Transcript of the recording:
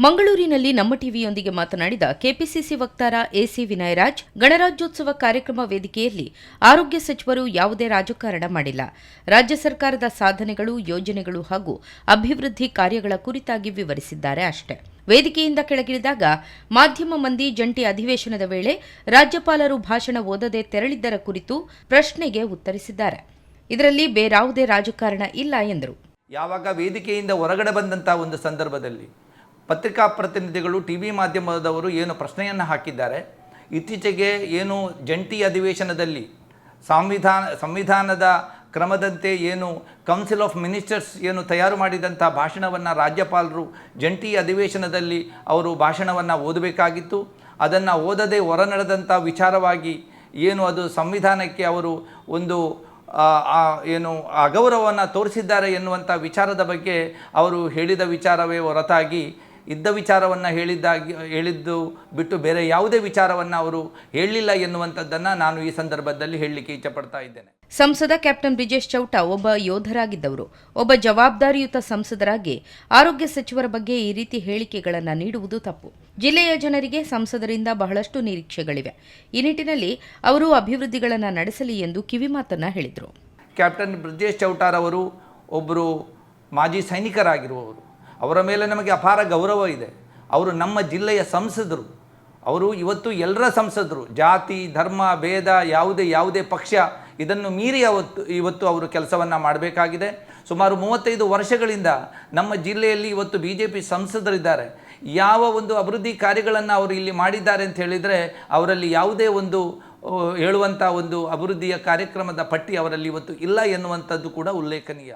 ಮಂಗಳೂರಿನಲ್ಲಿ ನಮ್ಮ ಟಿವಿಯೊಂದಿಗೆ ಮಾತನಾಡಿದ ಕೆಪಿಸಿಸಿ ವಕ್ತಾರ ಎಸಿ ವಿನಯರಾಜ್, ಗಣರಾಜ್ಯೋತ್ಸವ ಕಾರ್ಯಕ್ರಮ ವೇದಿಕೆಯಲ್ಲಿ ಆರೋಗ್ಯ ಸಚಿವರು ಯಾವುದೇ ರಾಜಕಾರಣ ಮಾಡಿಲ್ಲ. ರಾಜ್ಯ ಸರ್ಕಾರದ ಸಾಧನೆಗಳು, ಯೋಜನೆಗಳು ಹಾಗೂ ಅಭಿವೃದ್ಧಿ ಕಾರ್ಯಗಳ ಕುರಿತಾಗಿ ವಿವರಿಸಿದ್ದಾರೆ ಅಷ್ಟೇ. ವೇದಿಕೆಯಿಂದ ಕೆಳಗಿಳಿದಾಗ ಮಾಧ್ಯಮ ಮಂದಿ ಜಂಟಿ ಅಧಿವೇಶನದ ವೇಳೆ ರಾಜ್ಯಪಾಲರು ಭಾಷಣ ಓದದೆ ತೆರಳಿದ್ದರ ಕುರಿತು ಪ್ರಶ್ನೆಗೆ ಉತ್ತರಿಸಿದ್ದಾರೆ. ಇದರಲ್ಲಿ ಬೇರಾವುದೇ ರಾಜಕಾರಣ ಇಲ್ಲ ಎಂದರು. ಯಾವಾಗ ವೇದಿಕೆಯಿಂದ ಹೊರಗಡೆ ಬಂದಂತಹ ಒಂದು ಸಂದರ್ಭದಲ್ಲಿ ಪತ್ರಿಕಾ ಪ್ರತಿನಿಧಿಗಳು, ಟಿ ವಿ ಮಾಧ್ಯಮದವರು ಏನು ಪ್ರಶ್ನೆಯನ್ನು ಹಾಕಿದ್ದಾರೆ. ಇತ್ತೀಚೆಗೆ ಏನು ಜಂಟಿ ಅಧಿವೇಶನದಲ್ಲಿ ಸಂವಿಧಾನ, ಸಂವಿಧಾನದ ಕ್ರಮದಂತೆ ಏನು ಕೌನ್ಸಿಲ್ ಆಫ್ ಮಿನಿಸ್ಟರ್ಸ್ ಏನು ತಯಾರು ಮಾಡಿದಂಥ ಭಾಷಣವನ್ನು ರಾಜ್ಯಪಾಲರು ಜಂಟಿ ಅಧಿವೇಶನದಲ್ಲಿ ಅವರು ಭಾಷಣವನ್ನು ಓದಬೇಕಾಗಿತ್ತು. ಅದನ್ನು ಓದದೆ ಹೊರನಡೆದಂಥ ವಿಚಾರವಾಗಿ ಏನು ಅದು ಸಂವಿಧಾನಕ್ಕೆ ಅವರು ಒಂದು ಏನು ಅಗೌರವವನ್ನು ತೋರಿಸಿದ್ದಾರೆ ಎನ್ನುವಂಥ ವಿಚಾರದ ಬಗ್ಗೆ ಅವರು ಹೇಳಿದ ವಿಚಾರವೇ ಹೊರತಾಗಿ ಇದ್ದ ವಿಚಾರವನ್ನು ಹೇಳಿದ್ದಾಗಿ ಹೇಳಿದ್ದು ಬಿಟ್ಟು ಬೇರೆ ಯಾವುದೇ ವಿಚಾರವನ್ನು ಅವರು ಹೇಳಲಿಲ್ಲ ಎನ್ನುವಂಥದ್ದನ್ನು ನಾನು ಈ ಸಂದರ್ಭದಲ್ಲಿ ಹೇಳಲಿಕ್ಕೆ ಇಚ್ಛಪಡ್ತಾ ಇದ್ದೇನೆ. ಸಂಸದ ಕ್ಯಾಪ್ಟನ್ ಬ್ರಿಜೇಶ್ ಚೌಟ ಒಬ್ಬ ಯೋಧರಾಗಿದ್ದವರು. ಒಬ್ಬ ಜವಾಬ್ದಾರಿಯುತ ಸಂಸದರಾಗಿ ಆರೋಗ್ಯ ಸಚಿವರ ಬಗ್ಗೆ ಈ ರೀತಿ ಹೇಳಿಕೆಗಳನ್ನು ನೀಡುವುದು ತಪ್ಪು. ಜಿಲ್ಲೆಯ ಜನರಿಗೆ ಸಂಸದರಿಂದ ಬಹಳಷ್ಟು ನಿರೀಕ್ಷೆಗಳಿವೆ. ಈ ನಿಟ್ಟಿನಲ್ಲಿ ಅವರು ಅಭಿವೃದ್ಧಿಗಳನ್ನು ನಡೆಸಲಿ ಎಂದು ಕಿವಿಮಾತನ್ನು ಹೇಳಿದರು. ಕ್ಯಾಪ್ಟನ್ ಬ್ರಿಜೇಶ್ ಚೌಟಾರವರು ಒಬ್ಬರು ಮಾಜಿ ಸೈನಿಕರಾಗಿರುವವರು. ಅವರ ಮೇಲೆ ನಮಗೆ ಅಪಾರ ಗೌರವ ಇದೆ. ಅವರು ನಮ್ಮ ಜಿಲ್ಲೆಯ ಸಂಸದರು. ಅವರು ಇವತ್ತು ಎಲ್ಲರ ಸಂಸದರು. ಜಾತಿ, ಧರ್ಮ, ಭೇದ, ಯಾವುದೇ ಯಾವುದೇ ಪಕ್ಷ ಇದನ್ನು ಮೀರಿ ಅವತ್ತು, ಇವತ್ತು ಅವರು ಕೆಲಸವನ್ನು ಮಾಡಬೇಕಾಗಿದೆ. ಸುಮಾರು ಮೂವತ್ತೈದು ವರ್ಷಗಳಿಂದ ನಮ್ಮ ಜಿಲ್ಲೆಯಲ್ಲಿ ಇವತ್ತು ಬಿ ಜೆ ಪಿ ಸಂಸದರಿದ್ದಾರೆ. ಯಾವ ಒಂದು ಅಭಿವೃದ್ಧಿ ಕಾರ್ಯಗಳನ್ನು ಅವರು ಇಲ್ಲಿ ಮಾಡಿದ್ದಾರೆ ಅಂತ ಹೇಳಿದರೆ ಅವರಲ್ಲಿ ಯಾವುದೇ ಒಂದು ಹೇಳುವಂಥ ಒಂದು ಅಭಿವೃದ್ಧಿಯ ಕಾರ್ಯಕ್ರಮದ ಪಟ್ಟಿ ಅವರಲ್ಲಿ ಇವತ್ತು ಇಲ್ಲ ಎನ್ನುವಂಥದ್ದು ಕೂಡ ಉಲ್ಲೇಖನೀಯ.